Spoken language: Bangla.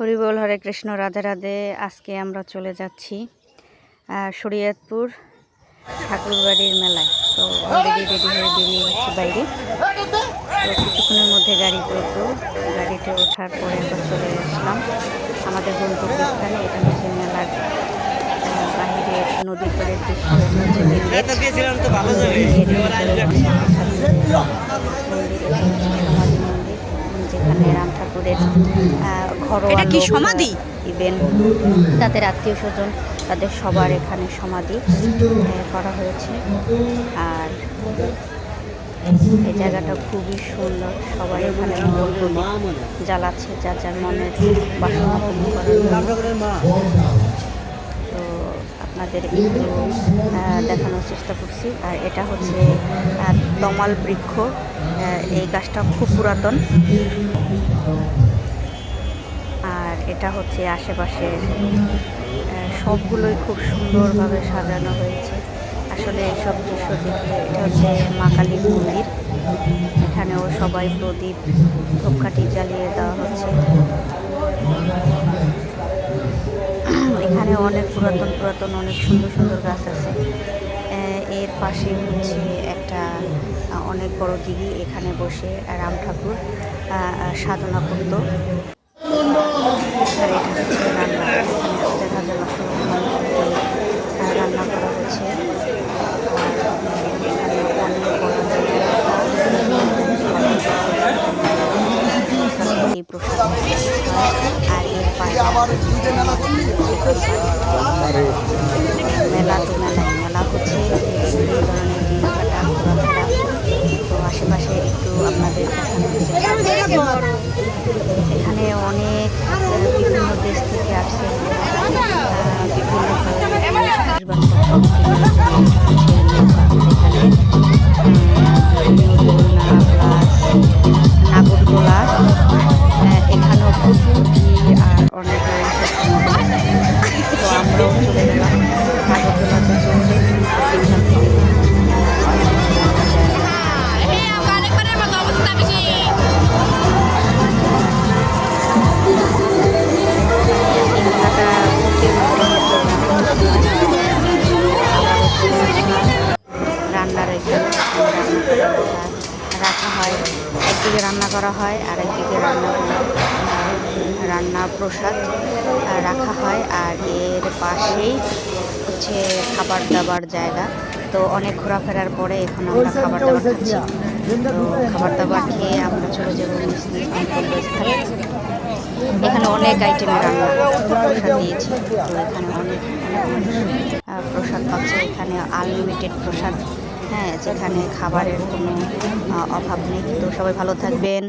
হরিবল হরে কৃষ্ণ রাধে রাধে। আজকে আমরা চলে যাচ্ছি শরীয়তপুর ঠাকুরবাড়ির মেলায়। তো অলরেডি রেডি হয়ে বেরিয়ে গেছি বাইরে। তো কিছুক্ষণের মধ্যে গাড়ি করব গাড়িতে ওঠার পরে আমরা চলে আসলাম আমাদের গন্তব্যস্থানে এটা হচ্ছে মেলার বাহিরে নদীর পাড়ের দৃশ্য। হচ্ছে বেরিয়ে এটা দিয়েছিলাম তো ভালো যাবে যেখানে আহ, ঘরোয়া কি সমাধি? ইভেন তাদের আত্মীয় স্বজন তাদের সবার এখানে সমাধি করা হয়েছে। আর এই জায়গাটা খুবই সুন্দর সবাই এখানে জ্বালাচ্ছে যার যার মনের বাসনা তো আপনাদের একটু দেখানোর চেষ্টা করছি। আর এটা হচ্ছে তমাল বৃক্ষ এই গাছটা খুব পুরাতন। এটা হচ্ছে আশেপাশের সবগুলোই খুব সুন্দরভাবে সাজানো হয়েছে। আসলে এইসব দৃশ্য দেখে এটা হচ্ছে মা কালীর মন্দির। এখানেও সবাই প্রদীপ, ধূপকাঠি জ্বালিয়ে দেওয়া হচ্ছে। এখানে অনেক পুরাতন পুরাতন, অনেক সুন্দর সুন্দর গাছ আছে। এর পাশে হচ্ছে একটা অনেক বড় দিঘি এখানে বসে, রাম ঠাকুর সাধনা করত। আর এটা হচ্ছে রান্না এখানে হাজার হাজার লক্ষ লক্ষ মানুষের জন্য রান্না করা হচ্ছে। আর এর পাশে আপনাদের। এখানে অনেক বিভিন্ন দেশ থেকে আসছে আহ, এখানেও প্রচুর আর অনেক রাখা হয়। একদিকে রান্না করা হয় আর একদিকে আহ, রান্না প্রসাদ রাখা হয় আর এর পাশেই হচ্ছে খাবার দাবার জায়গা। তো অনেক ঘোরাফেরার পরে এখন আমরা খাবার দাবার খাচ্ছি। তো খাবার দাবার খেয়ে আমরা চলে যাব এখানে অনেক আইটেমের রান্না প্রসাদ দিয়েছে। তো এখানে অনেক প্রসাদ পাচ্ছে। এখানে আনলিমিটেড প্রসাদ হ্যাঁ যেখানে খাবারের কোনো অভাব নেই। তো সবাই ভালো থাকবেন।